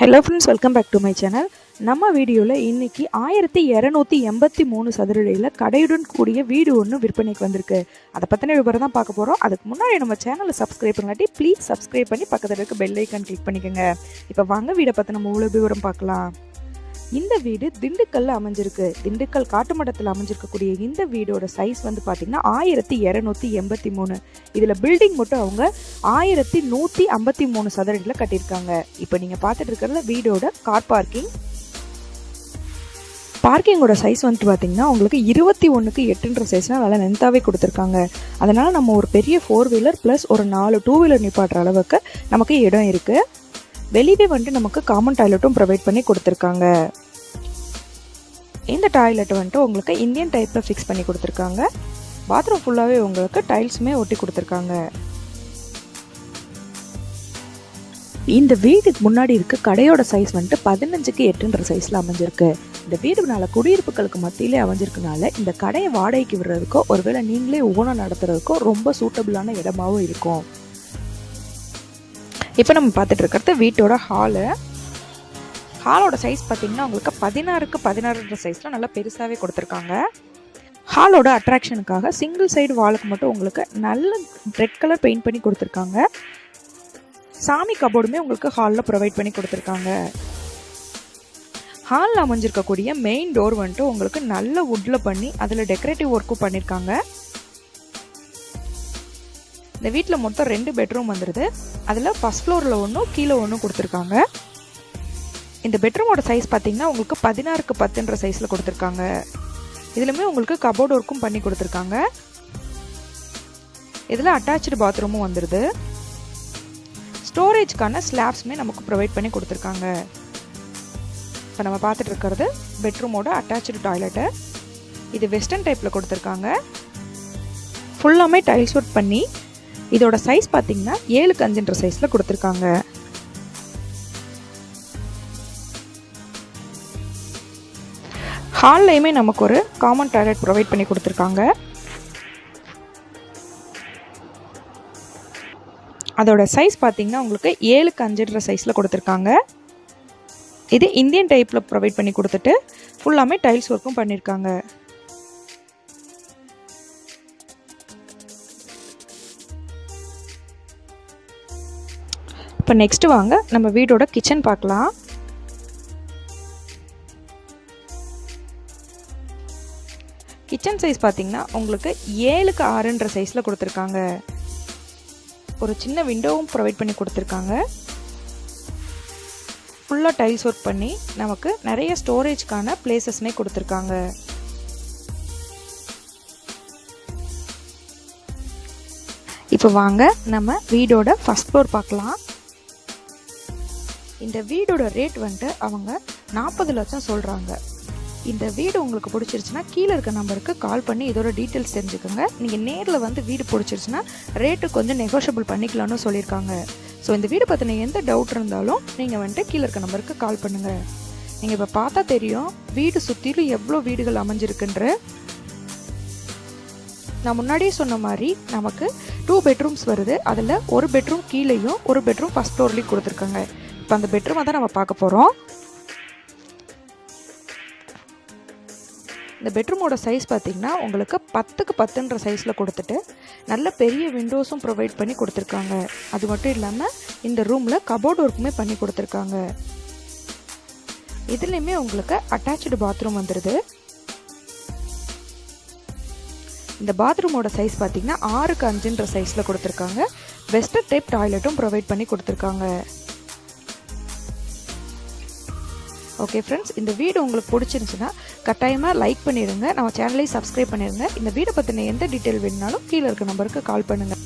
Hello friends welcome back to my channel நம்ம வீடியோவில் இன்னைக்கு ஆயிரத்தி இரநூத்தி எண்பத்தி மூணு சதுரடியில் கடையுடன் கூடிய வீடு ஒன்று விற்பனைக்கு வந்திருக்கு. அதை பற்றின விவரம் தான் பார்க்க போகிறோம் அதுக்கு முன்னாடி நம்ம சேனலை சப்ஸ்கிரைப் பண்ணாட்டி ப்ளீஸ் சப்ஸ்கிரைப் பண்ணி பக்கத்தில் இருக்க பெல் ஐக்கான் கிளிக் பண்ணிக்கோங்க. இப்போ வாங்க வீடை பற்றின முழு விவரம் பார்க்கலாம். இந்த வீடு திண்டுக்கல்ல அமைஞ்சிருக்கு. திண்டுக்கல் காட்டுமடத்தில் அமைஞ்சிருக்கக்கூடிய இந்த வீடோட சைஸ் வந்து பார்த்தீங்கன்னா ஆயிரத்தி இரநூத்தி எண்பத்தி மூணு. இதில் பில்டிங் மட்டும் அவங்க ஆயிரத்தி நூற்றி ஐம்பத்தி மூணு சதுரடியில் கட்டியிருக்காங்க. இப்போ நீங்கள் பார்த்துட்டு இருக்கிறது வீடோட கார் பார்க்கிங் பார்க்கிங்கோட சைஸ் வந்துட்டு பார்த்தீங்கன்னா உங்களுக்கு இருபத்தி ஒன்றுக்கு எட்டுன்ற சைஸ்னால் நல்லா லென்த்தாகவே கொடுத்துருக்காங்க. அதனால் நம்ம ஒரு பெரிய ஃபோர் வீலர் ப்ளஸ் ஒரு நாலு டூ வீலர் நிப்பாட்டுற அளவுக்கு நமக்கு இடம் இருக்குது வெளியவே வந்துட்டு நமக்கு காமன் டாய்லெட்டும் ப்ரொவைட் பண்ணி கொடுத்துருக்காங்க. இந்த டாய்லெட் வந்துட்டு உங்களுக்கு இந்தியன் டைப்பில் ஃபிக்ஸ் பண்ணி கொடுத்துருக்காங்க. பாத்ரூம் ஃபுல்லாகவே உங்களுக்கு டைல்ஸுமே ஒட்டி கொடுத்துருக்காங்க. இந்த வீட்டுக்கு முன்னாடி இருக்க கடையோட சைஸ் வந்துட்டு பதினஞ்சுக்கு எட்டுன்ற சைஸில் அமைஞ்சிருக்கு. இந்த வீடுனால குடியிருப்புகளுக்கு மத்தியிலே அமைஞ்சிருக்கனால இந்த கடையை வாடகைக்கு விடுறதுக்கோ ஒருவேளை நீங்களே ஓனம் நடத்துறதுக்கோ ரொம்ப சூட்டபிளான இடமாவும் இருக்கும். இப்போ நம்ம பார்த்துட்டு இருக்கிறது வீட்டோட ஹாலு ஹாலோட சைஸ் பார்த்தீங்கன்னா உங்களுக்கு பதினாறுக்கு பதினாறுன்ற சைஸில் நல்லா பெருசாகவே கொடுத்துருக்காங்க. ஹாலோட அட்ராக்ஷனுக்காக சிங்கிள் சைடு வாலுக்கு மட்டும் உங்களுக்கு நல்ல ரெட் கலர் பெயிண்ட் பண்ணி கொடுத்துருக்காங்க. சாமி கபோர்டுமே உங்களுக்கு ஹாலில் ப்ரொவைட் பண்ணி கொடுத்துருக்காங்க. ஹாலில் அமைஞ்சிருக்கக்கூடிய மெயின் டோர் வந்துட்டு உங்களுக்கு நல்ல வுட்டில் பண்ணி அதில் டெக்கரேட்டிவ் ஒர்க்கும் பண்ணியிருக்காங்க இந்த வீட்டில் மொத்தம் ரெண்டு பெட்ரூம் வந்துடுது அதில் ஃபஸ்ட் ஃப்ளோரில் ஒன்றும் கீழே ஒன்றும் கொடுத்துருக்காங்க. இந்த பெட்ரூமோட சைஸ் பார்த்தீங்கன்னா உங்களுக்கு பதினாறுக்கு பத்துன்ற சைஸில் கொடுத்துருக்காங்க. இதுலையுமே உங்களுக்கு கபோர்டு ஒர்க்கும் பண்ணி கொடுத்துருக்காங்க. இதில் அட்டாச்சு பாத்ரூமும் வந்துடுது ஸ்டோரேஜ்க்கான ஸ்லாப்ஸுமே நமக்கு ப்ரொவைட் பண்ணி கொடுத்துருக்காங்க. இப்போ நம்ம பார்த்துட்டு இருக்கிறது பெட்ரூமோட அட்டாச்சு டாய்லெட்டு இது வெஸ்டர்ன் டைப்பில் கொடுத்துருக்காங்க. ஃபுல்லாமே டைல்ஸ் ஒர்க் பண்ணி இதோட சைஸ் பார்த்தீங்கன்னா ஏழுக்கு அஞ்சுன்ற சைஸில் கொடுத்துருக்காங்க. ஹால்லையுமே நமக்கு ஒரு காமன் டாய்லெட் ப்ரொவைட் பண்ணி கொடுத்துருக்காங்க. அதோட சைஸ் பார்த்தீங்கன்னா உங்களுக்கு ஏழுக்கு அஞ்சுன்ற சைஸில் கொடுத்துருக்காங்க. இது இந்தியன் டைப்பில் ப்ரொவைட் பண்ணி கொடுத்துட்டு ஃபுல்லாமே டைல்ஸ் ஒர்க்கும் பண்ணியிருக்காங்க இப்போ நெக்ஸ்ட்டு வாங்க நம்ம வீடோட கிச்சன் பார்க்கலாம். கிச்சன் சைஸ் பார்த்தீங்கன்னா உங்களுக்கு ஏழுக்கு ஆறுன்ற சைஸில் கொடுத்துருக்காங்க. ஒரு சின்ன விண்டோவும் ப்ரொவைட் பண்ணி கொடுத்துருக்காங்க. ஃபுல்லாக டைல்ஸ் ஒர்க் பண்ணி நமக்கு நிறைய ஸ்டோரேஜ்க்கான பிளேசஸ்மே கொடுத்துருக்காங்க. இப்போ வாங்க நம்ம வீடோட ஃபஸ்ட் ஃப்ளோர் பார்க்கலாம். இந்த வீடோட ரேட் வந்துட்டு அவங்க நாற்பது லட்சம் சொல்கிறாங்க இந்த வீடு உங்களுக்கு பிடிச்சிருச்சுன்னா கீழே இருக்க நம்பருக்கு கால் பண்ணி இதோட டீட்டெயில்ஸ் தெரிஞ்சுக்கோங்க. நீங்கள் நேரில் வந்து வீடு பிடிச்சிருச்சுன்னா ரேட்டு கொஞ்சம் நெகோஷியபிள் பண்ணிக்கலாம்னு சொல்லியிருக்காங்க. ஸோ இந்த வீடு பற்றின எந்த டவுட் இருந்தாலும் நீங்கள் வந்துட்டு கீழே இருக்க நம்பருக்கு கால் பண்ணுங்கள் நீங்கள் இப்போ பார்த்தா தெரியும் வீடு சுற்றிலும் எவ்வளோ வீடுகள் அமைஞ்சிருக்குன்ற. நான் முன்னாடியே சொன்ன மாதிரி நமக்கு டூ பெட்ரூம்ஸ் வருது. அதில் ஒரு பெட்ரூம் கீழேயும் ஒரு பெட்ரூம் ஃபஸ்ட் ஃப்ளோர்லேயும் கொடுத்துருக்காங்க. இப்போ அந்த பெட்ரூமை தான் நம்ம பார்க்க போகிறோம் இந்த பெட்ரூமோட சைஸ் பார்த்திங்கன்னா உங்களுக்கு பத்துக்கு பத்துன்ற சைஸில் கொடுத்துட்டு நல்ல பெரிய விண்டோஸும் ப்ரொவைட் பண்ணி கொடுத்துருக்காங்க. அது மட்டும் இல்லாமல் இந்த ரூமில் கபோர்ட் ஒர்க்குமே பண்ணி கொடுத்துருக்காங்க. இதுலேயுமே உங்களுக்கு அட்டாச்சு பாத்ரூம் வந்துடுது இந்த பாத்ரூமோட சைஸ் பார்த்திங்கன்னா ஆறுக்கு அஞ்சுன்ற சைஸில் கொடுத்துருக்காங்க. வெஸ்டர்ன் டைப் டாய்லெட்டும் ப்ரொவைட் பண்ணி கொடுத்துருக்காங்க. ஓகே ஃப்ரெண்ட்ஸ் இந்த வீடு உங்களுக்கு பிடிச்சிருந்துச்சுன்னா கட்டாயமாக லைக் பண்ணிடுங்க நம்ம சேனலையும் சப்ஸ்கிரைப் பண்ணிடுங்க இந்த வீடை பற்றின எந்த டீட்டெயில் வேணுனாலும் கீழே இருக்க நம்பருக்கு கால் பண்ணுங்கள்